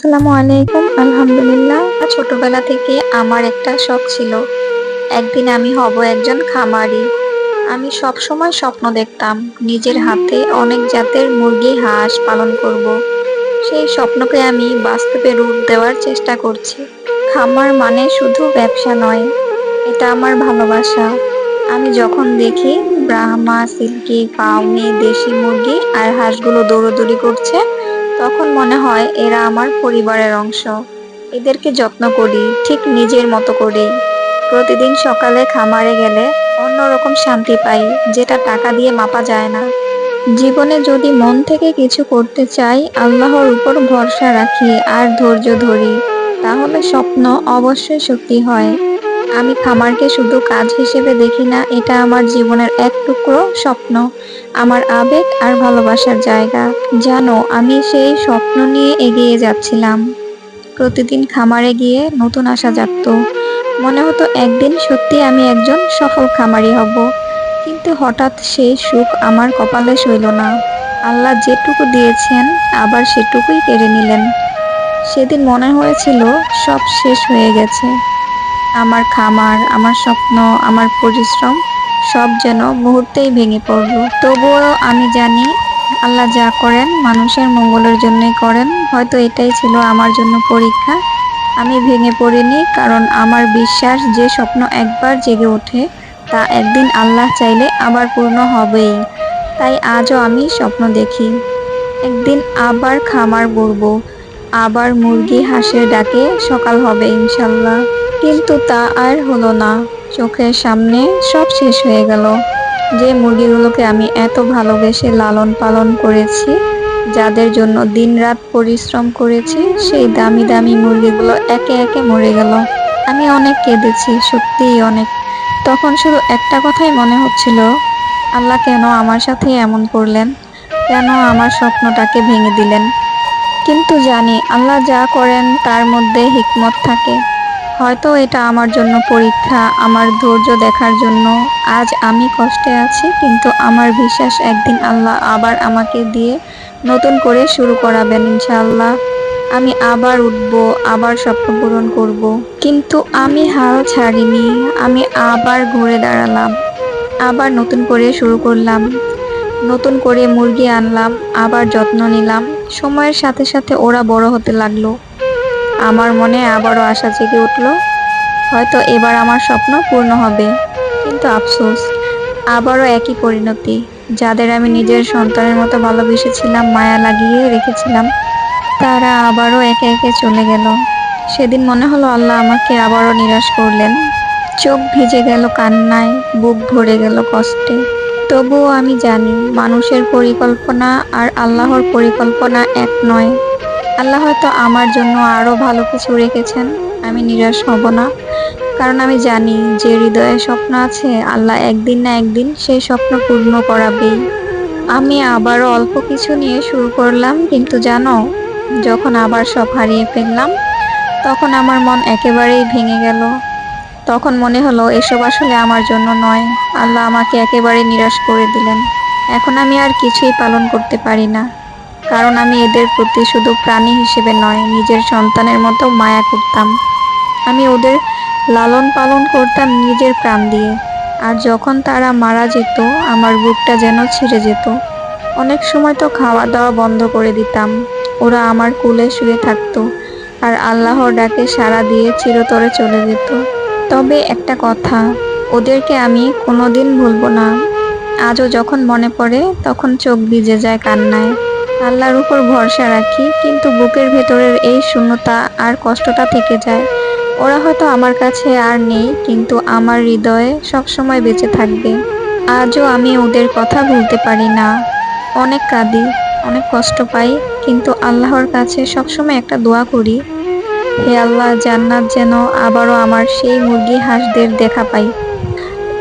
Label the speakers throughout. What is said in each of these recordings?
Speaker 1: আসসালামু আলাইকুম। আলহামদুলিল্লাহ, ছোটবেলা থেকে আমার একটা শখ ছিল। একদিন আমি হব একজন খামারি। আমি সব সময় স্বপ্ন দেখতাম নিজের হাতে অনেক জাতের মুরগি, হাঁস পালন করব। সেই স্বপ্নকে আমি বাস্তবে রূপ দেওয়ার চেষ্টা করছি। খামার মানে শুধু ব্যবসা নয়, এটা আমার ভালোবাসা। আমি যখন দেখি ব্রাহ্মা, সিল্কি পাউনি দেশি মুরগি আর হাঁসগুলো দৌড়দৌড়ি করছে তখন মনে হয় এরা আমার পরিবারের অংশ। এদেরকে যত্ন করি, ঠিক নিজের মতো করেই প্রতিদিন সকালে খামারে গেলে অন্যরকম শান্তি পাই, যেটা টাকা দিয়ে মাপা যায় না। জীবনে যদি মন থেকে কিছু করতে চাই, আল্লাহর উপর ভরসা রাখি আর ধৈর্য ধরি, তাহলে স্বপ্ন অবশ্যই সত্যি হয়। আমি খামারকে শুধু কাজ হিসেবে দেখি না, এটা আমার জীবনের এক টুকরো স্বপ্ন। আমার আবেগ আর ভালোবাসার জায়গা। জানো, আমি সেই স্বপ্ন নিয়ে এগিয়ে যাচ্ছিলাম। প্রতিদিন খামারে গিয়ে নতুন আশা জাগত। মনে হতো একদিন সত্যি আমি একজন সফল খামারি হব। কিন্তু হঠাৎ সেই সুখ আমার কপালে সইল না। আল্লাহ যেটুকু দিয়েছেন, আবার সেটুকুই কেড়ে নিলেন। সেদিন মনে হয়েছিল সব শেষ হয়ে গেছে। আমার খামার, আমার স্বপ্ন, আমার পরিশ্রম, সব যেন মুহূর্তেই ভেঙে পড়ল। তবুও আমি জানি আল্লাহ যা করেন মানুষের মঙ্গলের জন্যই করেন। হয়তো এটাই ছিল আমার জন্য পরীক্ষা। আমি ভেঙে পড়িনি কারণ আমার বিশ্বাস যে স্বপ্ন একবার জেগে ওঠে, তা একদিন আল্লাহ চাইলে আবার পূর্ণ হবেই। তাই আজও আমি স্বপ্ন দেখি। একদিন আবার খামার গড়ব, আবার মুরগি হাঁসের ডাকে সকাল হবে ইনশাল্লাহ। কিন্তু তা আর হলো না। চোখের সামনে সব শেষ হয়ে গেল। যে মুরগিগুলোকে আমি এত ভালোবেসে লালন পালন করেছি, যাদের জন্য দিনরাত পরিশ্রম করেছি, সেই দামি দামি মুরগিগুলো একে একে মরে গেল। আমি অনেক কেঁদেছি, সত্যিই অনেক। তখন শুধু একটা কথাই মনে হচ্ছিল, আল্লাহ কেন আমার সাথে এমন করলেন? কেন আমার স্বপ্নটাকে ভেঙে দিলেন? কিন্তু জানি, আল্লাহ যা করেন তার মধ্যে হিকমত থাকে। হয়তো এটা আমার জন্য পরীক্ষা, আমার ধৈর্য দেখার জন্য। আজ আমি কষ্টে আছি, কিন্তু আমার বিশ্বাস একদিন আল্লাহ আবার আমাকে দিয়ে নতুন করে শুরু করাবেন ইনশাআল্লাহ। আমি আবার উঠব, আবার স্বপ্ন পূরণ করব। কিন্তু আমি হাল ছাড়িনি, আমি আবার ঘুরে দাঁড়ালাম, আবার নতুন করে শুরু করলাম। নতুন করে মুরগি আনলাম, আবার যত্ন নিলাম। সময়ের সাথে সাথে ওরা বড় হতে লাগল। আমার মনে আবারও আশা জেগে উঠল, হয়তো এবার আমার স্বপ্ন পূর্ণ হবে। কিন্তু আফসোস, আবারও একই পরিণতি, যাদের আমি নিজের সন্তানের মতো ভালোবেসেছিলাম, মায়া লাগিয়ে রেখেছিলাম, তারা আবারও একে একে চলে গেল। সেদিন মনে হলো আল্লাহ আমাকে আবারও নিরাশ করলেন। চোখ ভিজে গেল কান্নায়, বুক ভরে গেল কষ্টে। তবুও আমি জানি, মানুষের পরিকল্পনা আর আল্লাহর পরিকল্পনা এক নয়। আল্লাহ হয়তো আমার জন্য আরও ভালো কিছু রেখেছেন। আমি নিরাশ হব না। কারণ আমি জানি যে হৃদয়ে স্বপ্ন আছে, আল্লাহ একদিন না একদিন সেই স্বপ্ন পূর্ণ করাবেই। আমি আবারও অল্প কিছু নিয়ে শুরু করলাম, কিন্তু জানো, যখন আবার সব হারিয়ে ফেললাম, তখন আমার মন একেবারেই ভেঙে গেল। তখন মনে হলো, এসব আসলে আমার জন্য নয়। আল্লাহ আমাকে একেবারে নিরাশ করে দিলেন। এখন আমি আর কিছুই পালন করতে পারি না। কারণ আমি এদের প্রতি শুধু প্রাণী হিসেবে নয়, নিজের সন্তানের মতো মায়া করতাম। আমি ওদের লালন পালন করতাম নিজের প্রাণ দিয়ে। আর যখন তারা মারা যেত, আমার বুকটা যেন ছিঁড়ে যেত। অনেক সময় তো খাওয়া দাওয়া বন্ধ করে দিতাম। ওরা আমার কুলে শুয়ে থাকতো আর আল্লাহর ডাকে সাড়া দিয়ে চিরতরে চলে যেত। তবে একটা কথা, ওদেরকে আমি কোনোদিন ভুলবো না। আজও যখন মনে পড়ে, তখন চোখ ভিজে যায় কান্নায়। আল্লাহর উপর ভরসা রাখি, কিন্তু বুকের ভেতরের এই শূন্যতা আর কষ্টটা থেকে যায়। ওরা হয়তো আমার কাছে আর নেই, কিন্তু আমার হৃদয়ে সবসময় বেঁচে থাকবে। আজও আমি ওদের কথা ভুলতে পারি না। অনেক কাঁদি, অনেক কষ্ট পাই, কিন্তু আল্লাহর কাছে সবসময় একটা দোয়া করি। হে আল্লাহ, জান্নাত যেন আবারও আমার সেই মুরগি হাঁসদের দেখা পাই।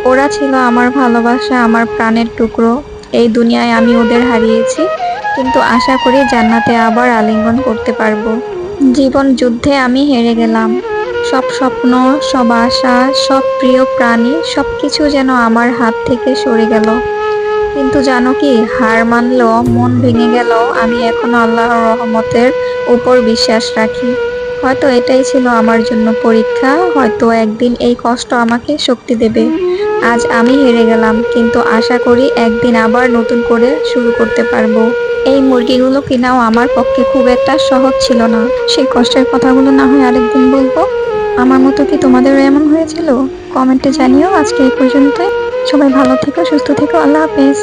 Speaker 1: ওরা ছিল আমার ভালোবাসা, আমার প্রাণের টুকরো। এই দুনিয়ায় আমি ওদের হারিয়েছি। কিন্তু আশা করি জান্নাতে আবার আলিঙ্গন করতে পারব। জীবন যুদ্ধে আমি হেরে গেলাম। সব স্বপ্ন, সব আশা, সব প্রিয় প্রাণী সব কিছু যেন আমার হাত থেকে সরে গেল। কিন্তু জানো কি, হার মানলেও মন ভেঙে গেল, আমি এখনও আল্লাহর রহমতের উপর বিশ্বাস রাখি। হয়তো এটাই ছিল আমার জন্য পরীক্ষা, হয়তো একদিন এই কষ্ট আমাকে শক্তি দেবে। আজ আমি হেরে গেলাম, কিন্তু আশা করি একদিন আবার নতুন করে শুরু করতে পারব। এই মুরগিগুলো কেনাও আমার পক্ষে খুব একটা সহজ ছিল না। সেই কষ্টের কথাগুলো না হয় আরেকদিন বলব। আমার মতো কি তোমাদেরও এমন হয়েছিল? কমেন্টে জানিও আজকে এই পর্যন্ত সবাই ভালো থেকো, সুস্থ থেকো, আল্লাহ হাফেজ।